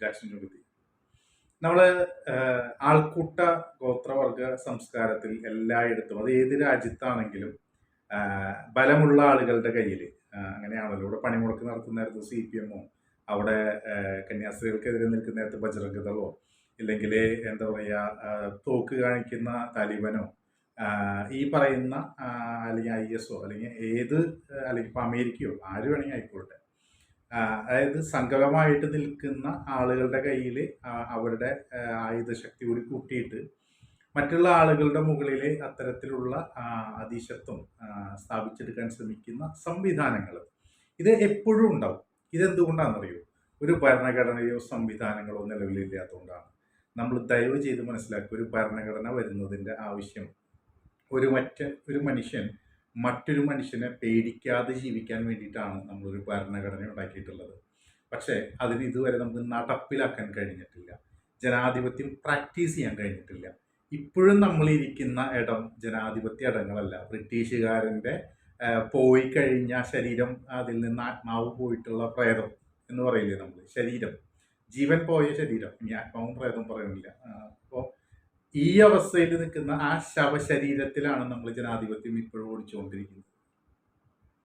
Jackson ചുങ്കത്തി നമ്മൾ ആൾക്കൂട്ട ഗോത്രവർഗ സംസ്കാരത്തിൽ എല്ലായിടത്തും അത് ഏത് രാജ്യത്താണെങ്കിലും ബലമുള്ള ആളുകളുടെ കയ്യിൽ അങ്ങനെയാണല്ലോ. ഇവിടെ പണിമുടക്ക് നടത്തുന്നിടത്ത് സി പി എമ്മോ അവിടെ കന്യാസ്ത്രീകൾക്കെതിരെ കന്യാസ്ത്രീകൾക്കെതിരെ നിൽക്കുന്നിടത്ത് ബജറംഗതളോ ഇല്ലെങ്കിൽ എന്താ പറയുക തോക്ക് കാണിക്കുന്ന താലിബനോ ഈ പറയുന്ന അല്ലെങ്കിൽ ഐ എസോ അല്ലെങ്കിൽ ഏത് അല്ലെങ്കിൽ ഇപ്പോൾ അമേരിക്കയോ ആര് വേണമെങ്കിൽ ആയിക്കോട്ടെ. അതായത് സംഘമായിട്ട് നിൽക്കുന്ന ആളുകളുടെ കയ്യിൽ അവരുടെ ആയുധശക്തി കൂടി കൂട്ടിയിട്ട് മറ്റുള്ള ആളുകളുടെ മുകളിൽ അത്തരത്തിലുള്ള അതിശത്വം സ്ഥാപിച്ചെടുക്കാൻ ശ്രമിക്കുന്ന സംവിധാനങ്ങൾ ഇത് എപ്പോഴും ഉണ്ടാവും. ഇതെന്തുകൊണ്ടാണെന്നറിയോ? ഒരു ഭരണഘടനയോ സംവിധാനങ്ങളോ നിലവിലില്ലാത്തതുകൊണ്ടാണ് നമ്മൾ ദയവ് ചെയ്ത് മനസ്സിലാക്കുക ഒരു ഭരണഘടന വരുന്നതിന്റെ ആവശ്യം ഒരു മറ്റ് ഒരു മനുഷ്യൻ മറ്റൊരു മനുഷ്യനെ പേടിക്കാതെ ജീവിക്കാൻ വേണ്ടിയിട്ടാണ് നമ്മളൊരു ഭരണഘടന ഉണ്ടാക്കിയിട്ടുള്ളത്. പക്ഷേ അതിന് ഇതുവരെ നമുക്ക് നടപ്പിലാക്കാൻ കഴിഞ്ഞിട്ടില്ല. ജനാധിപത്യം പ്രാക്ടീസ് ചെയ്യാൻ കഴിഞ്ഞിട്ടില്ല. ഇപ്പോഴും നമ്മളിരിക്കുന്ന ഇടം ജനാധിപത്യ ഇടങ്ങളല്ല. ബ്രിട്ടീഷുകാരന്റെ പോയി കഴിഞ്ഞ ശരീരം അതിൽ നിന്ന് ആത്മാവ് പോയിട്ടുള്ള പ്രേതം എന്ന് പറയില്ലേ നമ്മൾ ശരീരം. ജീവൻ പോയ ശരീരം. ഇനി ആത്മാവും പ്രേതം പറയുന്നില്ല ഈ അവസ്ഥയിൽ നിൽക്കുന്ന ആ ശവശരീരത്തിലാണ് നമ്മൾ ജനാധിപത്യം ഇപ്പോഴും ഓടിച്ചുകൊണ്ടിരിക്കുന്നത്.